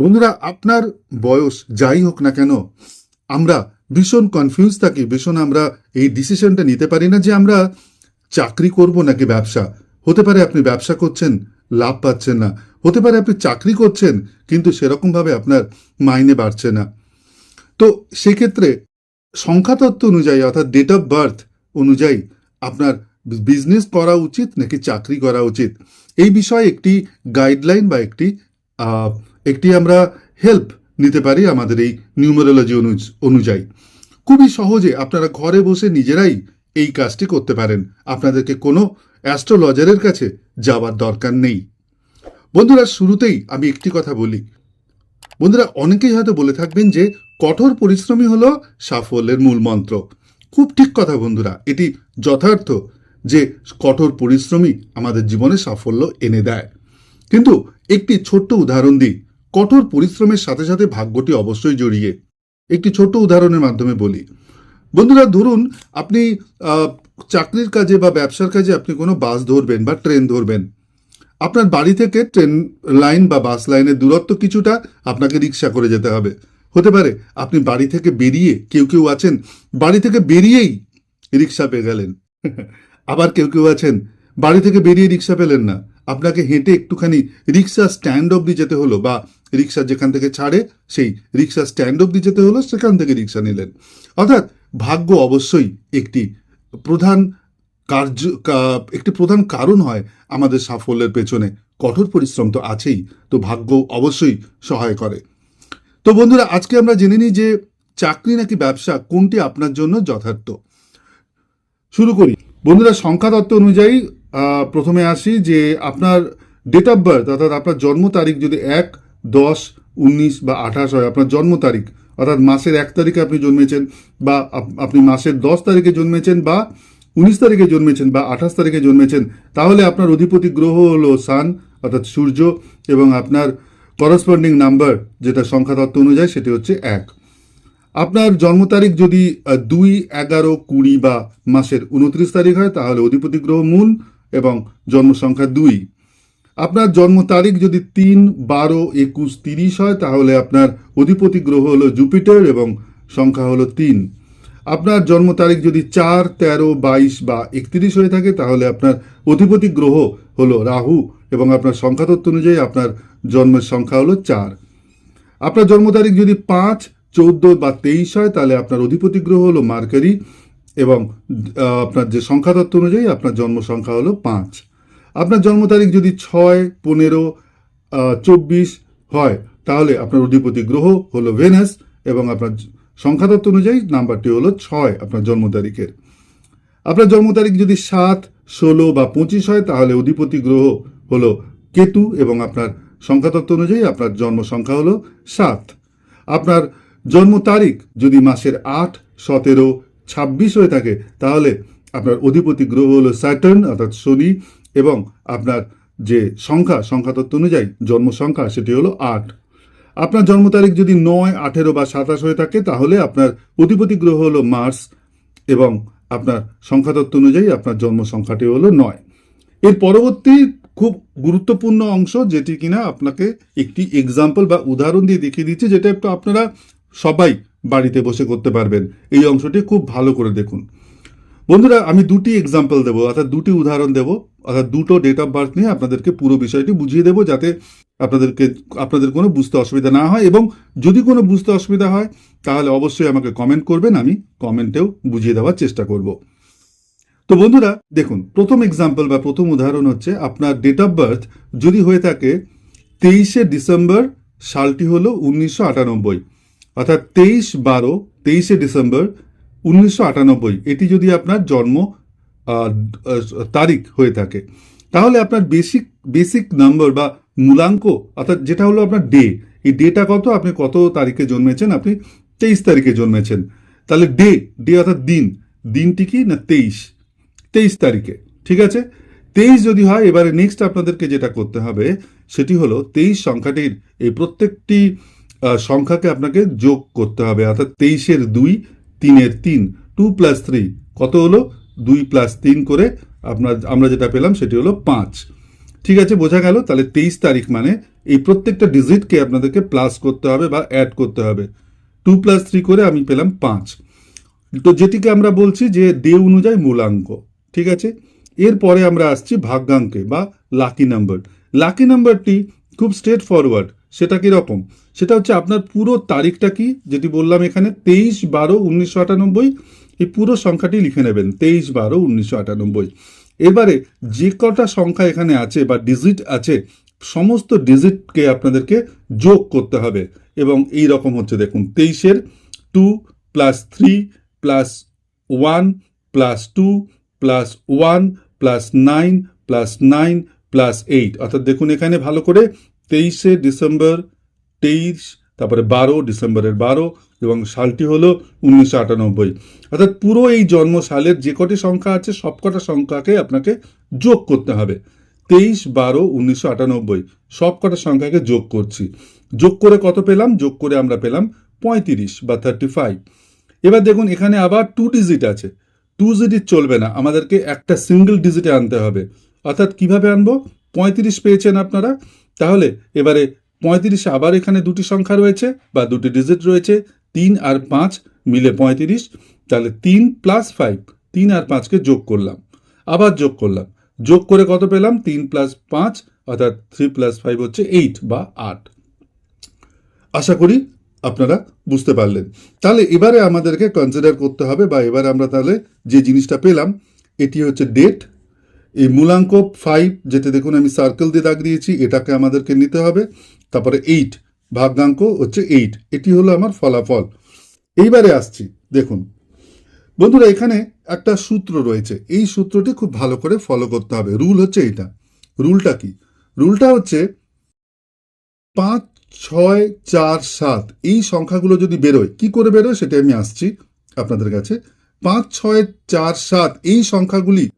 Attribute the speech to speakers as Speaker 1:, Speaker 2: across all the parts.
Speaker 1: বন্ধুরা, আপনার বয়স যাই হোক না কেন, আমরা ভীষণ কনফিউজ থাকি। ভীষণ আমরা এই ডিসিশনটা নিতে পারি না যে আমরা চাকরি করব নাকি ব্যবসা। হতে পারে আপনি ব্যবসা করছেন, লাভ পাচ্ছেন না। হতে পারে আপনি চাকরি করছেন, কিন্তু সেরকমভাবে আপনার মাইনে বাড়ছে না। তো সেক্ষেত্রে সংখ্যাতত্ত্ব অনুযায়ী, অর্থাৎ ডেট অফ বার্থ অনুযায়ী আপনার বিজনেস করা উচিত নাকি চাকরি করা উচিত? এই বিষয়ে একটি গাইডলাইন বা একটি একটি আমরা হেল্প নিতে পারি আমাদের এই নিউমারোলজি অনুযায়ী। খুবই সহজে আপনারা ঘরে বসে নিজেরাই এই কাজটি করতে পারেন। আপনাদেরকে কোনো অ্যাস্ট্রোলজারের কাছে যাওয়ার দরকার নেই। বন্ধুরা, শুরুতেই আমি একটি কথা বলি। বন্ধুরা, অনেকেই হয়তো বলে থাকবেন যে কঠোর পরিশ্রমী হলো সাফল্যের মূল মন্ত্র। খুব ঠিক কথা বন্ধুরা, এটি যথার্থ যে কঠোর পরিশ্রমী আমাদের জীবনে সাফল্য এনে দেয়। কিন্তু একটি ছোট্ট উদাহরণ দিই। কঠোর পরিশ্রমের সাথে সাথে ভাগ্যটি অবশ্যই জড়িয়ে। একটি ছোট্ট উদাহরণের মাধ্যমে বলি। বন্ধুরা, ধরুন আপনি চাকরির কাজে বা ব্যবসার কাজে আপনি কোনো বাস ধরবেন বা ট্রেন ধরবেন। আপনার বাড়ি থেকে ট্রেন লাইন বা বাস লাইনের দূরত্ব কিছুটা আপনাকে রিক্সা করে যেতে হবে। হতে পারে আপনি বাড়ি থেকে বেরিয়ে কেউ কেউ আছেন, বাড়ি থেকে বেরিয়েই রিক্সা পেয়ে গেলেন। আবার কেউ কেউ আছেন, বাড়ি থেকে বেরিয়ে রিক্সা পেলেন না। আপনাকে হেঁটে একটুখানি রিক্সা স্ট্যান্ড অবধি যেতে হলো বা রিক্সা যেখান থেকে ছাড়ে, সেই রিক্সা স্ট্যান্ড অবধি যেতে হলো, সেখান থেকে রিক্সা নিলেন। অর্থাৎ ভাগ্য অবশ্যই একটি প্রধান কার্য একটি প্রধান কারণ হয় আমাদের সাফল্যের পেছনে। কঠোর পরিশ্রম তো আছেই, তো ভাগ্য অবশ্যই সহায় করে। তো বন্ধুরা, আজকে আমরা জেনে নিই যে চাকরি নাকি ব্যবসা, কোনটি আপনার জন্য যথার্থ। শুরু করি। বন্ধুরা, সংখ্যা তত্ত্ব অনুযায়ী প্রথমে আসি যে আপনার ডেট অফ বার্থ অর্থাৎ আপনার জন্ম তারিখ যদি এক, দশ, উনিশ বা আঠাশ হয়, আপনার জন্ম তারিখ, অর্থাৎ মাসের এক তারিখে আপনি জন্মেছেন বা আপনি মাসের দশ তারিখে জন্মেছেন বা উনিশ তারিখে জন্মেছেন বা আঠাশ তারিখে জন্মেছেন, তাহলে আপনার অধিপতি গ্রহ হলো সান অর্থাৎ সূর্য এবং আপনার করসপন্ডিং নাম্বার যেটা সংখ্যা তত্ত্ব অনুযায়ী সেটি হচ্ছে এক। আপনার জন্ম তারিখ যদি দুই, এগারো, কুড়ি বা মাসের উনত্রিশ তারিখ হয়, তাহলে অধিপতি গ্রহ মূল এবং জন্ম সংখ্যা দুই। আপনার জন্ম তারিখ যদি তিন, বারো, একুশ, তিরিশ হয়, তাহলে আপনার অধিপতি গ্রহ হলো জুপিটার এবং সংখ্যা হলো তিন। আপনার জন্ম তারিখ যদি চার, তেরো, বাইশ বা একত্রিশ হয়ে থাকে, তাহলে আপনার অধিপতি গ্রহ হলো রাহু এবং আপনার সংখ্যাতত্ত্ব অনুযায়ী আপনার জন্মের সংখ্যা হলো চার। আপনার জন্ম তারিখ যদি পাঁচ, চৌদ্দ বা তেইশ হয়, তাহলে আপনার অধিপতি গ্রহ হলো মার্কারি এবং আপনার যে সংখ্যাতত্ত্ব অনুযায়ী আপনার জন্ম সংখ্যা হলো পাঁচ। আপনার জন্ম তারিখ যদি ছয়, পনেরো চব্বিশ হয়, তাহলে আপনার অধিপতি গ্রহ হলো ভেনাস এবং আপনার সংখ্যাতত্ত্ব অনুযায়ী নাম্বারটি হলো ছয় আপনার জন্ম তারিখের। আপনার জন্ম তারিখ যদি সাত, ষোলো বা পঁচিশ হয়, তাহলে অধিপতি গ্রহ হলো কেতু এবং আপনার সংখ্যাতত্ত্ব অনুযায়ী আপনার জন্ম সংখ্যা হলো সাত। আপনার জন্ম তারিখ যদি মাসের আট, সতেরো ছাব্বিশ হয়ে থাকে, তাহলে আপনার অধিপতি গ্রহ হলো স্যাটার্ন, অর্থাৎ শনি, এবং আপনার যে সংখ্যা সংখ্যা সংখ্যাতত্ত্ব অনুযায়ী জন্ম সংখ্যা সেটি হলো আট। আপনার জন্ম তারিখ যদি নয়, আঠেরো বা সাতাশ হয়ে থাকে, তাহলে আপনার অধিপতি গ্রহ হলো মার্স এবং আপনার সংখ্যাতত্ত্ব অনুযায়ী আপনার জন্ম সংখ্যাটি হলো নয়। এর পরবর্তী খুব গুরুত্বপূর্ণ অংশ, যেটি কিনা আপনাকে একটি এক্সাম্পল বা উদাহরণ দিয়ে দেখিয়ে দিচ্ছে, যেটা একটু আপনারা সবাই বাড়িতে বসে করতে পারবেন। এই অংশটি খুব ভালো করে দেখুন। বন্ধুরা, আমি দুটি এক্সাম্পল দেবো, অর্থাৎ দুটি উদাহরণ দেবো, অর্থাৎ দুটো ডেট অফ বার্থ নিয়ে আপনাদেরকে পুরো বিষয়টি বুঝিয়ে দেবো যাতে আপনাদেরকে, আপনাদের কোনো বুঝতে অসুবিধা না হয় এবং যদি কোনো বুঝতে অসুবিধা হয়, তাহলে অবশ্যই আমাকে কমেন্ট করবেন, আমি কমেন্টেও বুঝিয়ে দেওয়ার চেষ্টা করব। তো বন্ধুরা, দেখুন, প্রথম এক্সাম্পল বা প্রথম উদাহরণ হচ্ছে আপনার ডেট অফ বার্থ যদি হয়ে থাকে তেইশে ডিসেম্বর, সালটি হলো উনিশশো আটানব্বই। অর্থাৎ তেইশ বারো, তেইশে ডিসেম্বর উনিশশো আটানব্বই। এটি যদি আপনার জন্ম তারিখ হয়ে থাকে। তাহলে আপনার বেসিক বেসিক নাম্বার বা মূলাঙ্ক, অর্থাৎ যেটা হলো আপনার ডে এই ডেটা কত? আপনি কত তারিখে জন্মেছেন? আপনি তেইশ তারিখে জন্মেছেন। তাহলে ডে ডে অর্থাৎ দিন। দিনটি কি না তেইশ? তেইশ তারিখে, ঠিক আছে? তেইশ যদি হয়, এবারে নেক্সট আপনাদেরকে যেটা করতে হবে, সেটি হলো তেইশ সংখ্যাটির এই প্রত্যেকটি সংখ্যাকে আপনাকে যোগ করতে হবে, অর্থাৎ তেইশের দুই, তিনের তিন। টু প্লাস থ্রি, কত হলো? দুই প্লাস তিন করে আপনার, আমরা যেটা পেলাম সেটি হলো পাঁচ। ঠিক আছে, বোঝা গেল? তাহলে তেইশ তারিখ মানে এই প্রত্যেকটা ডিজিটকে আপনাদেরকে প্লাস করতে হবে বা অ্যাড করতে হবে। টু প্লাস থ্রি করে আমি পেলাম পাঁচ। তো যেটিকে আমরা বলছি যে ডে অনুযায়ী মূলাঙ্ক, ঠিক আছে? এরপরে আমরা আসছি ভাগ্যাঙ্কে বা লাকি নাম্বার লাকি নাম্বারটি খুব স্ট্রেট ফরওয়ার্ড সেটা কীরকম? সেটা হচ্ছে আপনার পুরো তারিখটা কি? যেটি বললাম এখানে, তেইশ বারো উনিশশো আটানব্বই, এই পুরো সংখ্যাটি লিখে নেবেন, তেইশ বারো উনিশশো আটানব্বই। এবারে যে কটা সংখ্যা এখানে আছে বা ডিজিট আছে, সমস্ত ডিজিটকে আপনাদেরকে যোগ করতে হবে। এবং এই রকম হচ্ছে দেখুন, তেইশের two plus three plus one plus two plus one plus nine plus nine plus eight অর্থাৎ দেখুন এখানে ভালো করে তেইশে ডিসেম্বর, তেইশ, তারপরে বারো ডিসেম্বরের বারো, এবং সালটি হলো উনিশশো আটানব্বই। অর্থাৎ পুরো এই জন্ম সালের যে কটি সংখ্যা আছে, সবকটা সংখ্যাকে আপনাকে যোগ করতে হবে। তেইশ, বারো, উনিশশো আটানব্বই সব কটা সংখ্যাকে যোগ করছি। যোগ করে কত পেলাম? যোগ করে আমরা পেলাম পঁয়ত্রিশ বা থার্টি ফাইভ এবার দেখুন, এখানে আবার টু ডিজিট আছে। টু ডিজিট চলবে না, আমাদেরকে একটা সিঙ্গেল ডিজিটে আনতে হবে। অর্থাৎ কীভাবে আনব? পঁয়ত্রিশ পেয়েছেন আপনারা তাহলে এবারে পঁয়ত্রিশে আবার এখানে দুটি সংখ্যা রয়েছে বা দুটি ডিজিট রয়েছে, তিন আর পাঁচ মিলে পঁয়ত্রিশ, তাহলে তিন প্লাস ফাইভ তিন আর পাঁচকে যোগ করলাম। আবার যোগ করলাম। যোগ করে কত পেলাম? তিন প্লাস পাঁচ, অর্থাৎ থ্রি প্লাস ফাইভ হচ্ছে এইট বা আট। আশা করি আপনারা বুঝতে পারলেন। তাহলে এবারে আমাদেরকে কনসিডার করতে হবে বা এবারে আমরা তাহলে যে জিনিসটা পেলাম, এটি হচ্ছে ডেট এই মূলাঙ্ক ফাইভ যেটা দেখুন আমি সার্কেল দিয়ে দাগ দিয়েছি, এটাকে আমাদেরকে নিতে হবে। তারপরে এইট ভাগ্যাঙ্ক হচ্ছে এইট এটি হলো আমার ফলাফল। এইবারে আসছি, দেখুন। বন্ধুরা, এখানে একটা সূত্র রয়েছে। এই সূত্রটি খুব ভালো করে ফলো করতে হবে। রুল হচ্ছে এটা রুলটা কি? রুলটা হচ্ছে পাঁচ, ছয়, চার, সাত, এই সংখ্যাগুলো যদি বেরোয়, কি করে বেরোয়? সেটা আমি আসছি আপনাদের কাছে। পাঁচ, ছয়, চার, সাত, এই সংখ্যাগুলি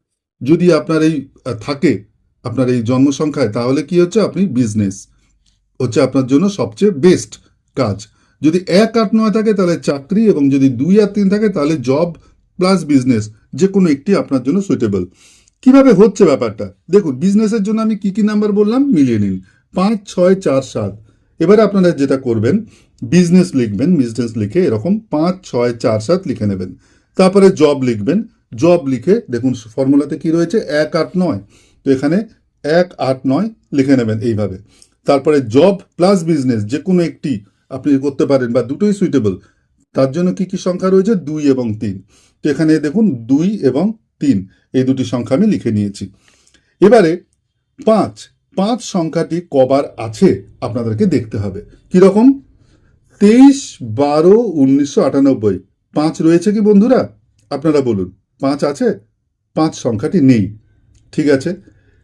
Speaker 1: যদি আপনার এই থাকে, আপনার এই জন্ম সংখ্যায় তাহলে কি হচ্ছে? আপনি বিজনেস হচ্ছে আপনার জন্য সবচেয়ে বেস্ট কাজ। যদি এক আট নয় থাকে, তাহলে চাকরি এবং যদি দুই আর তিন থাকে, তাহলে জব প্লাস বিজনেস যে কোনো একটি আপনার জন্য সুইটেবল কীভাবে হচ্ছে ব্যাপারটা? দেখুন বিজনেসের জন্য আমি কি কি নাম্বার বললাম? মিলিয়ে নিন। পাঁচ, ছয়, চার, সাত। এবারে আপনারা যেটা করবেন বিজনেস লিখবেন বিজনেস লিখে এরকম পাঁচ, ছয়, চার, সাত লিখে নেবেন। তারপরে জব লিখবেন। জব লিখে, দেখুন ফর্মুলাতে কি রয়েছে, এক আট নয়। তো এখানে এক আট নয় লিখে নেবেন এইভাবে। তারপরে জব প্লাস বিজনেস যে কোনো একটি আপনি করতে পারেন বা দুটোই সুইটেবল তার জন্য কি কি সংখ্যা রয়েছে? দুই এবং তিন। তো এখানে দেখুন দুই এবং তিন, এই দুটি সংখ্যা আমি লিখে নিয়েছি। এবারে পাঁচ পাঁচ সংখ্যাটি কবার আছে আপনাদেরকে দেখতে হবে। কীরকম? তেইশ বারো উনিশশো আটানব্বই। পাঁচ রয়েছে কি বন্ধুরা? আপনারা বলুন। পাঁচ আছে, পাঁচ সংখ্যাটি নেই। ঠিক আছে?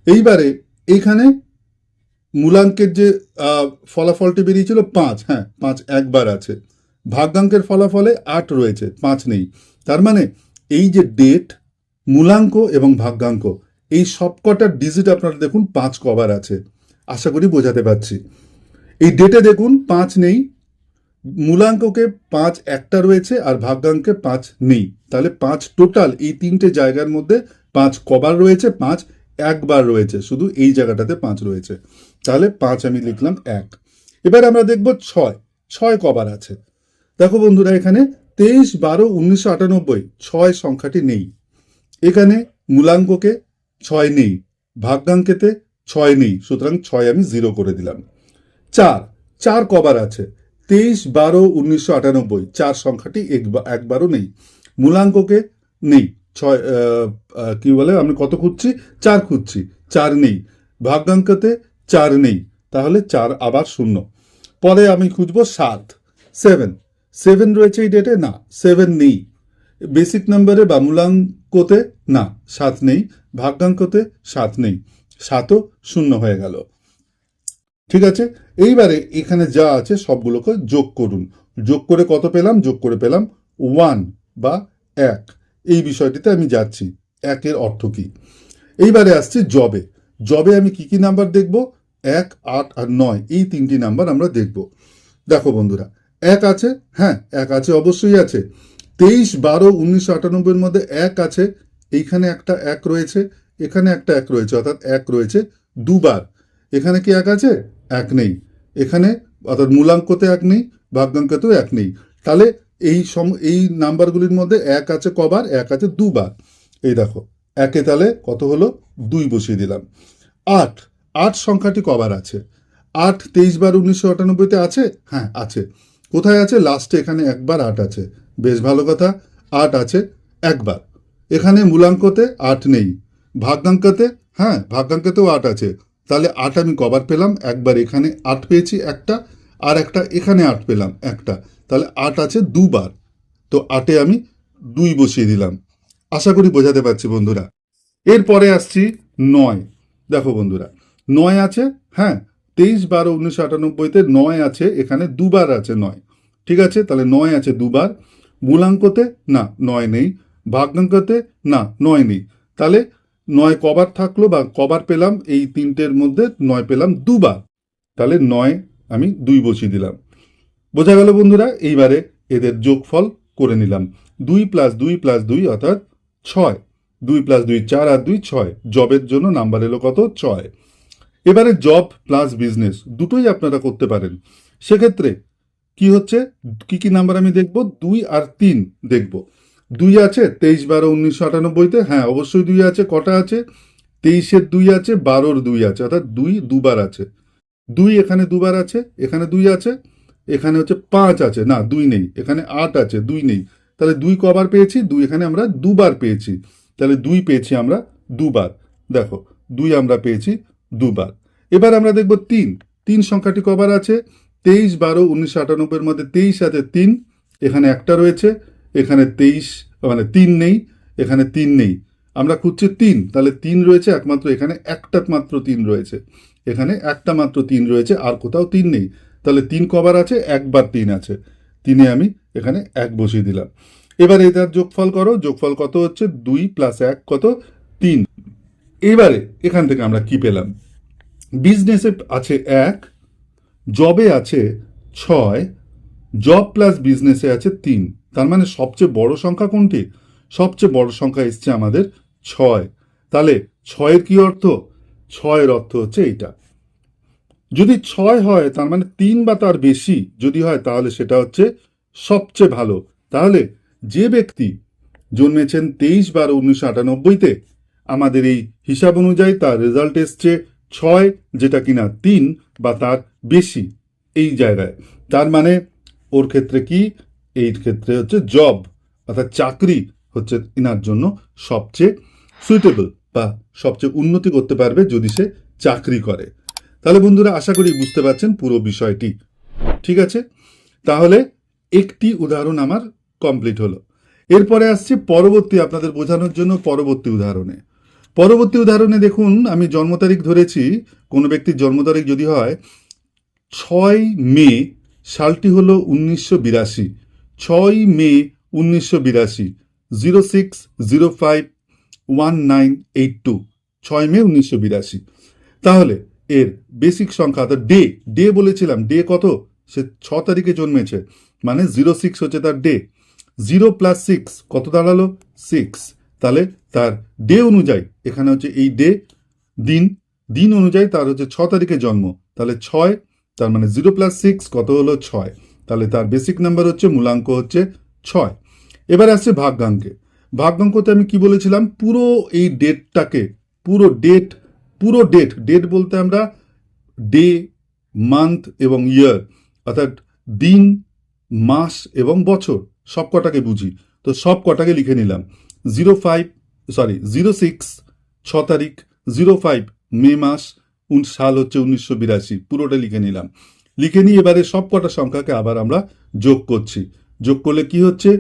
Speaker 1: এইবারে এইখানে মূলাঙ্কের যে ফলাফলটি বেরিয়েছিল পাঁচ হ্যাঁ পাঁচ একবার আছে। ভাগ্যাঙ্কের ফলাফলে আট রয়েছে, পাঁচ নেই। তার মানে এই যে ডেট মূলাঙ্ক এবং ভাগ্যাঙ্ক, এই সবকটা ডিজিট আপনারা দেখুন পাঁচ কভার আছে। আশা করি বোঝাতে পারছি। এই ডেটে দেখুন পাঁচ নেই মূলাঙ্ককে পাঁচ একটা রয়েছে আর ভাগ্যাঙ্কে পাঁচ নেই। তাহলে পাঁচ টোটাল, এই তিনটে জায়গার মধ্যে পাঁচ কবার রয়েছে, পাঁচ একবার রয়েছে। শুধু এই জায়গাটাতে পাঁচ রয়েছে। তাহলে পাঁচ আমি লিখলাম এক। এবার আমরা দেখব ছয়। ছয় কবার আছে। দেখো বন্ধুরা, এখানে তেইশ বারো উনিশশো আটানব্বই, ছয় সংখ্যাটি নেই। এখানে মূলাঙ্ককে ছয় নেই, ভাগ্যাঙ্কেতে ছয় নেই। সুতরাং ছয় আমি জিরো করে দিলাম। চার। চার কবার আছে। তেইশ বারো উনিশশো আটানব্বই, চার সংখ্যাটি একবা- একবারও নেই। মূলাঙ্ককে নেই, ছয় কি বলে, আমি কত খুঁজছি? চার খুঁজছি, চার নেই। ভাগ্যাঙ্কতে চার নেই, তাহলে চার আবার শূন্য। পরে আমি খুঁজবো সাত, সেভেন। সেভেন রয়েছে এই ডেটে না, সেভেন নেই। বেসিক নাম্বারে বা মূলাঙ্কতে না, সাত নেই। ভাগ্যাঙ্কতে সাত নেই। সাতও শূন্য হয়ে গেল। ঠিক আছে? এইবারে এখানে যা আছে সবগুলোকে যোগ করুন। যোগ করে কত পেলাম? যোগ করে পেলাম ওয়ান বা এক। এই বিষয়টিতে আমি যাচ্ছি। একের অর্থ কি? এইবারে আসছে জবে জবে আমি কি কি নাম্বার দেখব? এক, আট আর নয়। এই তিনটি নাম্বার আমরা দেখব। দেখো বন্ধুরা, এক আছে হ্যাঁ এক আছে, অবশ্যই আছে। তেইশ, বারো উনিশশো আটানব্বইয়ের মধ্যে এক আছে। এইখানে একটা এক রয়েছে, এখানে একটা এক রয়েছে, অর্থাৎ এক রয়েছে দুবার। এখানে কি এক আছে? এক নেই। এখানে অর্থাৎ মূলাঙ্কতে এক নেই ভাগ্যাঙ্কতেও এক নেই। তাহলে এই সম, এই নাম্বারগুলির মধ্যে এক আছে কবার, এক আছে দুবার। এই দেখো, একে তাহলে কত হলো? দুই বসিয়ে দিলাম। আট আট সংখ্যাটি কবার আছে? আট তেইশ বার উনিশশো আটানব্বইতে আছে? হ্যাঁ আছে। কোথায় আছে? লাস্টে এখানে একবার আট আছে। বেশ ভালো কথা, আট আছে একবার। এখানে মূলাঙ্কতে আট নেই। ভাগ্যাঙ্কতে হ্যাঁ ভাগ্যাঙ্কতেও আট আছে। তাহলে আট আমি কবার পেলাম, একবার এখানে আট পেয়েছি একটা, আর একটা এখানে আট পেলাম একটা। তাহলে আট আছে দুবার। তো আটে আমি দুই বসিয়ে দিলাম। আশা করি বোঝাতে পারছি বন্ধুরা। এরপরে আসছি নয়। দেখো বন্ধুরা, নয় আছে হ্যাঁ তেইশ, বারো উনিশশো আটানব্বইতে নয় আছে, এখানে দুবার আছে নয়। ঠিক আছে? তাহলে নয় আছে দুবার। মূলাঙ্কতে না, নয় নেই। ভাগ্যাঙ্কতে না, নয় নেই। তাহলে নয় কবার থাকল বা কবার পেলাম, এই তিনটের মধ্যে নয় পেলাম দুবার। তাহলে নয় আমি দুই বসিয়ে দিলাম। বোঝা গেল বন্ধুরা, এইবারে এদের যোগফল করে নিলাম। দুই প্লাস দুই প্লাস দুই অর্থাৎ ছয়। দুই প্লাস দুই চার আর দুই ছয়। জবের জন্য নাম্বার এলো কত? ছয়। এবারে জব প্লাস বিজনেস দুটোই আপনারা করতে পারেন। সেক্ষেত্রে কি হচ্ছে? কি কি নাম্বার আমি দেখব? দুই আর তিন দেখব। দুই আছে, তেইশ, বারো উনিশশো আটানব্বইতে? হ্যাঁ অবশ্যই দুই আছে, কটা আছে? তেইশের দুই আছে, বারোর দুই আছে, অর্থাৎ দুই দুবার আছে। দুই এখানে দুবার আছে, এখানে দুই আছে, এখানে হচ্ছে পাঁচ আছে। না, দুই নেই, এখানে আট আছে, দুই নেই। তাহলে দুই কবার পেয়েছি, দুই এখানে আমরা দুবার পেয়েছি। তাহলে দুই পেয়েছি আমরা দুবার। দেখো, দুই আমরা পেয়েছি দুবার। এবার আমরা দেখব তিন। তিন সংখ্যাটি কবার আছে? তেইশ, বারো উনিশশো আটানব্বইয়ের মধ্যে তেইশ আছে তিন। এখানে একটা রয়েছে এখানে তেইশ মানে তিন নেই, এখানে তিন নেই। আমরা খুঁজছি তিন, তাহলে তিন রয়েছে একমাত্র এখানে, একটা মাত্র তিন রয়েছে। এখানে একটা মাত্র তিন রয়েছে, আর কোথাও তিন নেই। তাহলে তিন কবার আছে, একবার তিন আছে। তিনে আমি এখানে এক বসিয়ে দিলাম। এবার এটার যোগফল করো, যোগফল কত হচ্ছে? দুই প্লাস এক কত? তিন। এবারে এখান থেকে আমরা কি পেলাম? বিজনেসে আছে এক জবে আছে ছয় জব প্লাস বিজনেসে আছে তিন। তার মানে সবচেয়ে বড় সংখ্যা কোনটি? সবচেয়ে বড় সংখ্যা এসছে আমাদের ছয়। তাহলে ছয়ের কি অর্থ? ছয়ের অর্থ হচ্ছে এইটা। যদি ছয় হয়, তার মানে তিন বা তার বেশি যদি হয়, তাহলে সেটা হচ্ছে সবচেয়ে ভালো। তাহলে যে ব্যক্তি জন্মেছেন তেইশ বারো উনিশশো আটানব্বইতে, আমাদের এই হিসাব অনুযায়ী তার রেজাল্ট এসছে ছয়, যেটা কিনা তিন বা তার বেশি। এই জায়গায়। তার মানে ওর ক্ষেত্রে কি? এই ক্ষেত্রে হচ্ছে জব অর্থাৎ চাকরি হচ্ছে ইনার জন্য সবচেয়ে সুইটেবল বা সবচেয়ে উন্নতি করতে পারবে যদি সে চাকরি করে। তাহলে বন্ধুরা, আশা করি বুঝতে পারছেন পুরো বিষয়টি। ঠিক আছে? তাহলে একটি উদাহরণ আমার কমপ্লিট হলো। এরপরে আসছে পরবর্তী আপনাদের বোঝানোর জন্য পরবর্তী উদাহরণে। পরবর্তী উদাহরণে দেখুন, আমি জন্ম তারিখ ধরেছি, কোনো ব্যক্তির জন্ম তারিখ যদি হয়, ছয় মে সালটি হলো উনিশশো বিরাশি। ছয় মে উনিশশো বিরাশি, zero six, zero five, one nine eight two, ছয় মে উনিশশো বিরাশি। তাহলে এর বেসিক সংখ্যা অর্থাৎ ডে ডে বলেছিলাম, ডে কত? সে ছ তারিখে জন্মেছে মানে জিরো সিক্স হচ্ছে তার ডে। জিরো প্লাস সিক্স, কত দাঁড়াল? সিক্স। তাহলে তার ডে অনুযায়ী, এখানে হচ্ছে এই ডে, দিন দিন অনুযায়ী তার হচ্ছে ছ তারিখে জন্ম। তাহলে ছয়, তার মানে জিরো প্লাস সিক্স, কত হলো ছয়? তাহলে তার বেসিক নাম্বার হচ্ছে, মূলাঙ্ক হচ্ছে ছয়। এবার আসছে ভাগ্যাঙ্কে। ভাগ্যাঙ্কতে আমি কি বলেছিলাম? পুরো এই ডেটটাকে পুরো ডেট পুরো ডেট ডেট বলতে আমরা ডে মান্থ এবং ইয়ার অর্থাৎ দিন, মাস এবং বছর সব কটাকে বুঝি। তো সব কটাকে লিখে নিলাম। Zero five sorry zero six ছ তারিখ জিরো ফাইভ মে মাস সাল হচ্ছে উনিশশো বিরাশি। পুরোটা লিখে নিলাম। লিখে নিয়ে এবারে সব কটা সংখ্যাকে আবার আমরা যোগ করছি। যোগ করলে কি হচ্ছে?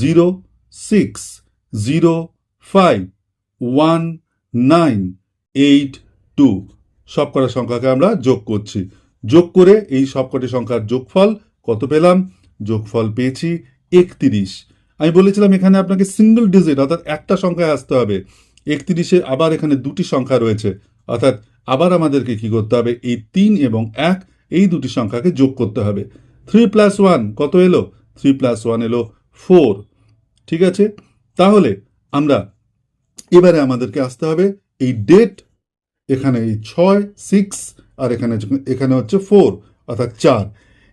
Speaker 1: Zero, six, zero, five, one, nine, eight, two সব কটা সংখ্যাকে আমরা যোগ করছি। যোগ করে এই সবকটি সংখ্যার যোগফল কত পেলাম? যোগফল পেয়েছি একত্রিশ। আমি বলেছিলাম এখানে আপনাকে সিঙ্গল ডিজিট অর্থাৎ একটা সংখ্যায় আসতে হবে। একত্রিশে আবার এখানে দুটি সংখ্যা রয়েছে। অর্থাৎ আবার আমাদেরকে কি করতে হবে? এই তিন এবং এক এই দুটি সংখ্যাকে যোগ করতে হবে। থ্রি প্লাস ওয়ান কত এলো? থ্রি প্লাস ওয়ান এলো ফোর ঠিক আছে? তাহলে আমরা এবারে আমাদেরকে আসতে হবে এই ডেট এখানে এই ছয় সিক্স আর এখানে এখানে হচ্ছে ফোর অর্থাৎ চার।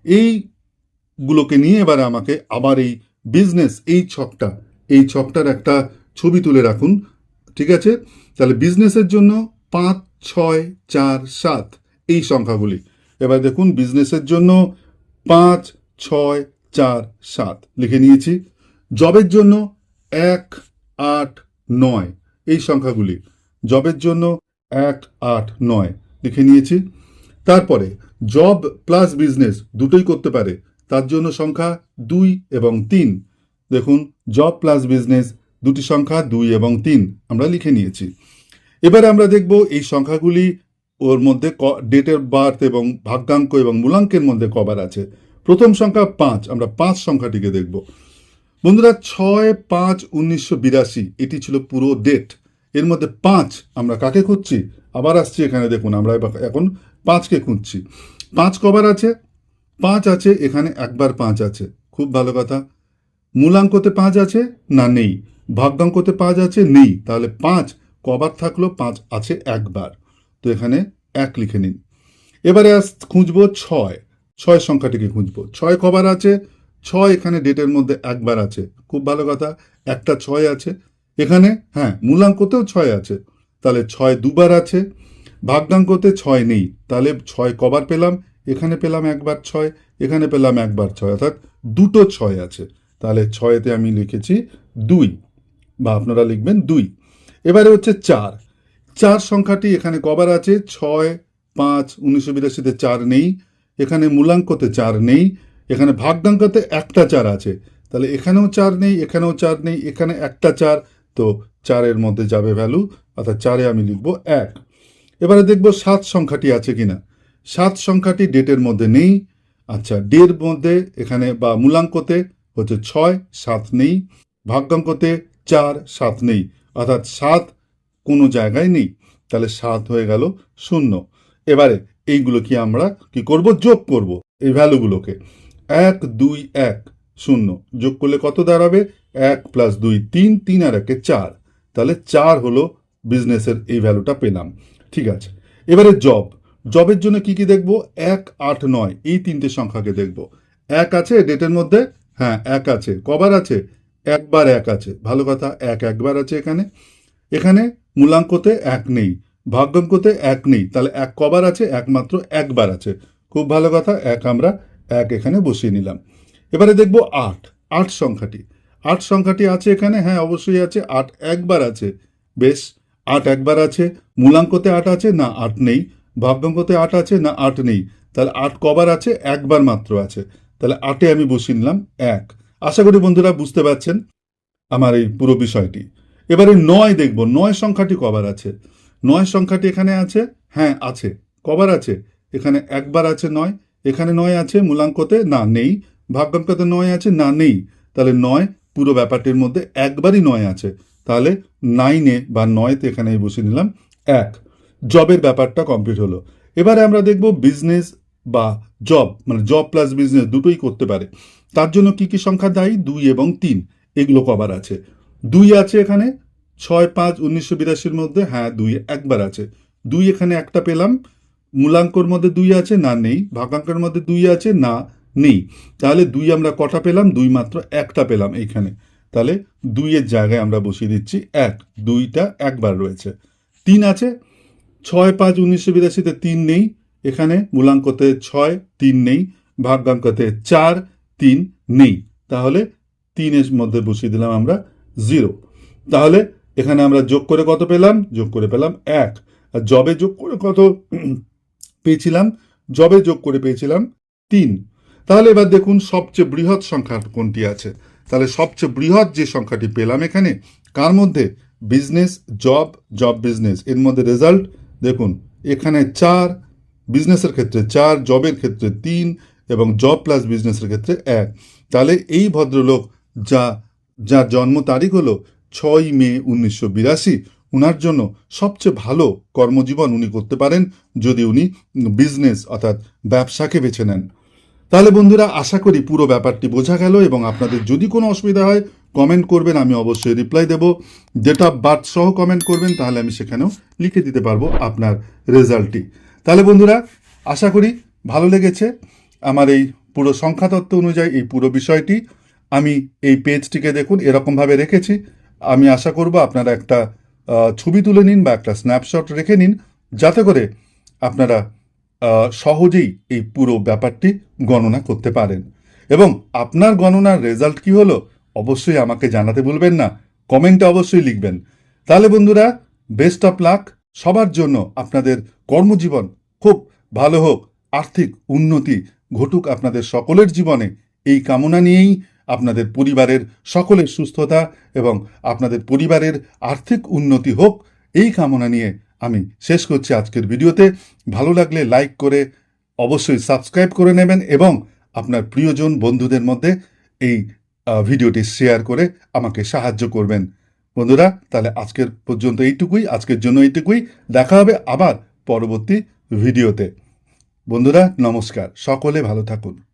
Speaker 1: এইগুলোকে নিয়ে এবারে আমাকে আবার এই বিজনেস এই ছকটা, এই ছকটার একটা ছবি তুলে রাখুন। ঠিক আছে? তাহলে বিজনেসের জন্য পাঁচ, ছয়, চার, সাত, এই সংখ্যাগুলি। এবার দেখুন বিজনেসের জন্য পাঁচ, ছয়, চার, সাত লিখে নিয়েছি। জবের জন্য এক, আট, নয়, এই সংখ্যাগুলি। জবের জন্য এক, আট, নয় লিখে নিয়েছি। তারপরে জব প্লাস বিজনেস দুটোই করতে পারে। তার জন্য সংখ্যা দুই এবং তিন। দেখুন জব প্লাস বিজনেস দুটি সংখ্যা দুই এবং তিন আমরা লিখে নিয়েছি। এবারে আমরা দেখব এই সংখ্যাগুলি ওর মধ্যে ডেট অফ বার্থ এবং ভাগ্যাঙ্ক এবং মূলাঙ্কের মধ্যে কবার আছে। প্রথম সংখ্যা পাঁচ, আমরা পাঁচ সংখ্যাটিকে দেখব। বন্ধুরা, ছয় পাঁচ উনিশশো বিরাশি, এটি ছিল পুরো ডেট এর মধ্যে পাঁচ আমরা কাকে খুঁজছি? আবার আসছি এখানে, দেখুন, আমরা এখন পাঁচকে খুঁজছি। পাঁচ কবার আছে? পাঁচ আছে, এখানে একবার পাঁচ আছে। খুব ভালো কথা। মূলাঙ্কতে পাঁচ আছে না নেই? ভাগ্যাঙ্কতে পাঁচ আছে, নেই। তাহলে পাঁচ কবার থাকল, পাঁচ আছে একবার। তো এখানে এক লিখে নিন। এবারে আস খুঁজবো ছয়। ছয় সংখ্যাটিকে খুঁজব। ছয় কবার আছে, ছয় এখানে ডেটের মধ্যে একবার আছে। খুব ভালো কথা, একটা ছয় আছে। এখানে হ্যাঁ মূলাঙ্কতেও ছয় আছে। তাহলে ছয় দুবার আছে ভাগ্যাঙ্কতে ছয় নেই। তাহলে ছয় কবার পেলাম, এখানে পেলাম একবার ছয়, এখানে পেলাম একবার ছয়, অর্থাৎ দুটো ছয় আছে। তাহলে ছয়েতে আমি লিখেছি দুই, বা আপনারা লিখবেন দুই। এবারে হচ্ছে চার। চার সংখ্যাটি এখানে কবার আছে, ছয়, পাঁচ, উনিশশো বিরাশিতে চার নেই, এখানে মূলাঙ্কতে চার নেই, এখানে ভাগ্যাঙ্কতে একটা চার আছে। তাহলে এখানেও চার নেই, এখানেও চার নেই, এখানে একটা চার, তো চারের মধ্যে যাবে ভ্যালু, অর্থাৎ চারে আমি লিখব এক। এবারে দেখব সাত সংখ্যাটি আছে কিনা। সাত সংখ্যাটি ডেটের মধ্যে নেই আচ্ছা ডের মধ্যে এখানে বা মূলাঙ্কতে হচ্ছে ছয়, সাত নেই ভাগ্যাঙ্কতে চার, সাত নেই, অর্থাৎ সাত কোনো জায়গায় নেই। তাহলে সাত হয়ে গেল শূন্য। এবারে এইগুলো কি আমরা কি করব? যোগ করব এই ভ্যালুগুলোকে। এক, দুই, এক, শূন্য। যোগ করলে কত দাঁড়াবে? এক প্লাস দুই, তিন তিন আর একে চার। তাহলে চার হলো বিজনেসের এই ভ্যালুটা পেলাম। ঠিক আছে। এবারে জব জবের জন্য কি কি দেখব? এক, আট, নয়, এই তিনটে সংখ্যাকে দেখব। এক আছে ডেটের মধ্যে? হ্যাঁ এক আছে। কবার আছে? একবার এক আছে। ভালো কথা, এক একবার আছে এখানে। এখানে মূলাঙ্কতে এক নেই, ভাগ্যাঙ্কতে এক নেই, তাহলে এক কবার আছে, একমাত্র একবার আছে। খুব ভালো কথা, এক আমরা, এক এখানে বসিয়ে নিলাম। এবারে দেখব আট আট সংখ্যাটি। আট সংখ্যাটি আছে এখানে? হ্যাঁ অবশ্যই আছে। আট একবার আছে। বেশ, আট একবার আছে। মূলাঙ্কতে আট আছে? না, আট নেই। ভাগ্যাঙ্কতে আট আছে? না, আট নেই। তাহলে আট কবার আছে? একবার মাত্র আছে। তাহলে আটে আমি বসিয়ে নিলাম এক। আশা করি বন্ধুরা বুঝতে পারছেন আমার এই পুরো বিষয়টি। এবারে নয় দেখব। নয় সংখ্যাটি কবার আছে? নয় সংখ্যাটি এখানে আছে? হ্যাঁ আছে। কবার আছে? এখানে একবার আছে নয়। এখানে নয় আছে, মূলাঙ্কতে না, নেই। ভাগ্যাঙ্কতে নয় আছে, না, নেই। তাহলে নয়, পুরো ব্যাপারটির মধ্যে একবারই নয় আছে। তাহলে নাইনে বা নয়তে এখানে বসে নিলাম এক। জবের ব্যাপারটা কমপ্লিট হলো। এবারে আমরা দেখব বিজনেস বা জব মানে জব প্লাস বিজনেস দুটোই করতে পারে। তার জন্য কি কি সংখ্যা দায়ী? দুই এবং তিন। এগুলো কবার আছে। দুই আছে এখানে, ছয়, পাঁচ, উনিশশো বিরাশির মধ্যে হ্যাঁ দুই, একবার আছে। দুই এখানে একটা পেলাম, মূলাঙ্কর মধ্যে দুই আছে, না, নেই। ভাগাঙ্কের মধ্যে দুই আছে, না, নেই। তাহলে দুই আমরা কটা পেলাম? দুই মাত্র একটা পেলাম এইখানে তাহলে দুইয়ের জায়গায় আমরা বসিয়ে দিচ্ছি এক, দুইটা একবার রয়েছে। তিন আছে, ছয়, পাঁচ, উনিশশো বিরাশিতে তিন নেই। এখানে মূলাঙ্কতে ছয়, তিন নেই। ভাগ্যাঙ্কতে চার, তিন নেই। তাহলে তিনের মধ্যে বসিয়ে দিলাম আমরা জিরো। তাহলে এখানে আমরা যোগ করে কত পেলাম? যোগ করে পেলাম এক। আর জবে যোগ করে কত পেয়েছিলাম? জবে যোগ করে পেয়েছিলাম তিন। তাহলে এবার দেখুন সবচেয়ে বৃহৎ সংখ্যা কোনটি আছে? তাহলে সবচেয়ে বৃহৎ যে সংখ্যাটি পেলাম এখানে, কার মধ্যে? Business, job job business. এর মধ্যে রেজাল্ট, দেখুন, এখানে চার, বিজনেসের ক্ষেত্রে চার, জবের ক্ষেত্রে তিন এবং জব প্লাস বিজনেসের ক্ষেত্রে এক। তাহলে এই ভদ্রলোক যা যার জন্ম তারিখ হলো ছয় মে উনিশশো বিরাশি। উনার জন্য সবচেয়ে ভালো কর্মজীবন উনি করতে পারেন যদি উনি বিজনেস অর্থাৎ ব্যবসাকে বেছে নেন। তাহলে বন্ধুরা, আশা করি পুরো ব্যাপারটি বোঝা গেল এবং আপনাদের যদি কোনো অসুবিধা হয় কমেন্ট করবেন, আমি অবশ্যই রিপ্লাই দেব। ডেট অফ বার্থ সহ কমেন্ট করবেন, তাহলে আমি সেখানেও লিখে দিতে পারব আপনার রেজাল্টটি তাহলে বন্ধুরা, আশা করি ভালো লেগেছে। আমার এই পুরো সংখ্যাতত্ত্ব অনুযায়ী এই পুরো বিষয়টি আমি এই পেজটিকে দেখুন, এরকমভাবে রেখেছি। আমি আশা করব আপনারা একটা ছবি তুলে নিন বা একটা স্ন্যাপশট রেখে নিন, যাতে করে আপনারা সহজেই এই পুরো ব্যাপারটি গণনা করতে পারেন। এবং আপনার গণনার রেজাল্ট কি হলো, অবশ্যই আমাকে জানাতে ভুলবেন না কমেন্টে অবশ্যই লিখবেন। তাহলে বন্ধুরা বেস্ট অফ লাক সবার জন্য আপনাদের কর্মজীবন খুব ভালো হোক, আর্থিক উন্নতি ঘটুক আপনাদের সকলের জীবনে, এই কামনা নিয়েই আপনাদের পরিবারের সকলের সুস্থতা এবং আপনাদের পরিবারের আর্থিক উন্নতি হোক, এই কামনা নিয়ে আমি শেষ করছি আজকের ভিডিওতে। ভালো লাগলে লাইক করে অবশ্যই সাবস্ক্রাইব করে নেবেন এবং আপনার প্রিয়জন বন্ধুদের মধ্যে এই ভিডিওটি শেয়ার করে আমাকে সাহায্য করবেন। বন্ধুরা, তাহলে আজকের পর্যন্ত এইটুকুই, আজকের জন্য এইটুকুই। দেখা হবে আবার পরবর্তী ভিডিওতে। বন্ধুরা, নমস্কার। সকলে ভালো থাকুন।